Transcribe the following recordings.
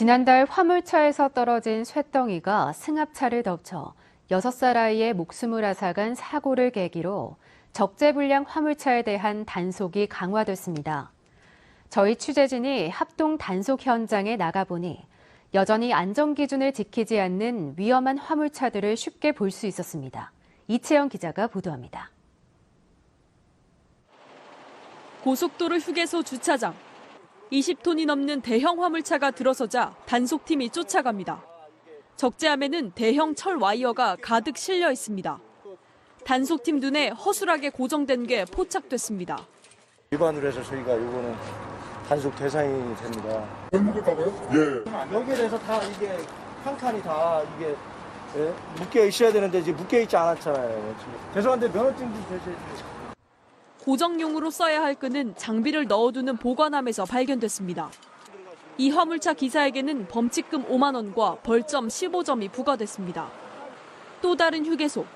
지난달 화물차에서 떨어진 쇳덩이가 승합차를 덮쳐 6살 아이의 목숨을 앗아간 사고를 계기로 적재불량 화물차에 대한 단속이 강화됐습니다. 저희 취재진이 합동 단속 현장에 나가보니 여전히 안전기준을 지키지 않는 위험한 화물차들을 쉽게 볼 수 있었습니다. 이채영 기자가 보도합니다. 고속도로 휴게소 주차장. 20톤이 넘는 대형 화물차가 들어서자 단속팀이 쫓아갑니다. 적재함에는 대형 철 와이어가 가득 실려 있습니다. 단속팀 눈에 허술하게 고정된 게 포착됐습니다. 위반을 해서 저희가 이거는 단속 대상이 됩니다. 행복할까봐요? 예. 여기에 대해서 다 이게 한 칸이 다 이게 예? 묶여 있어야 되는데 지금 묶여 있지 않았잖아요. 지금. 죄송한데 면허증 좀 제시해 주세요. 고정용으로 써야 할 끈은 장비를 넣어두는 보관함에서 발견됐습니다. 이 화물차 기사에게는 범칙금 5만 원과 벌점 15점이 부과됐습니다. 또 다른 휴게소.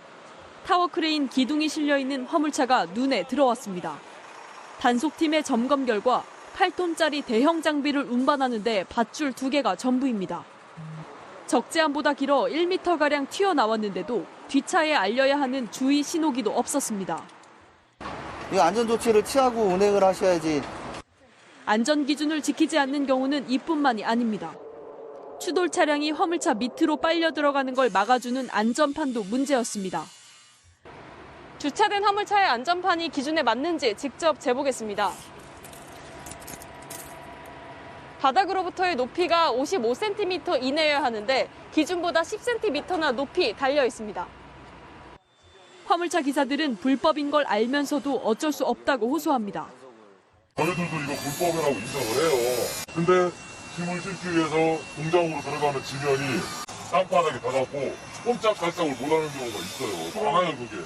타워 크레인 기둥이 실려 있는 화물차가 눈에 들어왔습니다. 단속팀의 점검 결과 8톤짜리 대형 장비를 운반하는데 밧줄 두 개가 전부입니다. 적재함보다 길어 1m가량 튀어나왔는데도 뒷차에 알려야 하는 주의 신호기도 없었습니다. 이 안전조치를 취하고 운행을 하셔야지 안전 기준을 지키지 않는 경우는 이뿐만이 아닙니다. 추돌 차량이 화물차 밑으로 빨려 들어가는 걸 막아주는 안전판도 문제였습니다. 주차된 화물차의 안전판이 기준에 맞는지 직접 재보겠습니다. 바닥으로부터의 높이가 55cm 이내여야 하는데 기준보다 10cm나 높이 달려 있습니다. 화물차 기사들은 불법인 걸 알면서도 어쩔 수 없다고 호소합니다. 저희들도 이거 불법이라고 인정을 해요. 근데 짐을 싣기 위해서 공장으로 들어가는 지면이 땅바닥에 닿았고 꼼짝달싹을 못하는 경우가 있어요. 많아요 그게.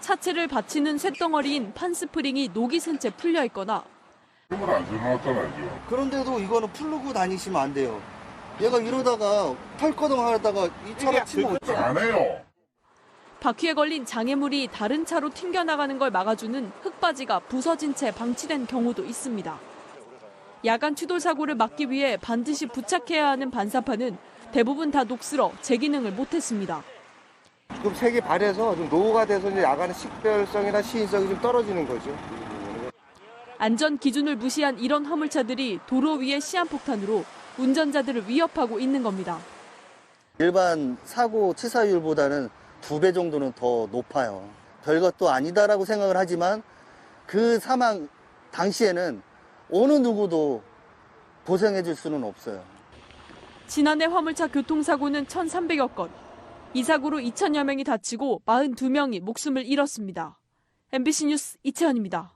차체를 받치는 쇳덩어리인 판스프링이 녹이 쓴채 풀려 있거나 힘을 안. 그런데도 이거는 풀르고 다니시면 안 돼요. 얘가 이러다가 털거동 하다가 이 차로 치면 어떡해. 안 해요. 바퀴에 걸린 장애물이 다른 차로 튕겨나가는 걸 막아주는 흙바지가 부서진 채 방치된 경우도 있습니다. 야간 추돌 사고를 막기 위해 반드시 부착해야 하는 반사판은 대부분 다 녹슬어 재기능을 못했습니다. 지금 색이 발해서 좀 노후가 돼서 이제 야간의 식별성이나 시인성이 좀 떨어지는 거죠. 안전 기준을 무시한 이런 화물차들이 도로 위의 시한폭탄으로 운전자들을 위협하고 있는 겁니다. 일반 사고 치사율보다는 두 배 정도는 더 높아요. 별것도 아니다라고 생각을 하지만 그 사망 당시에는 어느 누구도 보상해 줄 수는 없어요. 지난해 화물차 교통사고는 1,300여 건. 이 사고로 2천여 명이 다치고 42명이 목숨을 잃었습니다. MBC 뉴스 이채원입니다.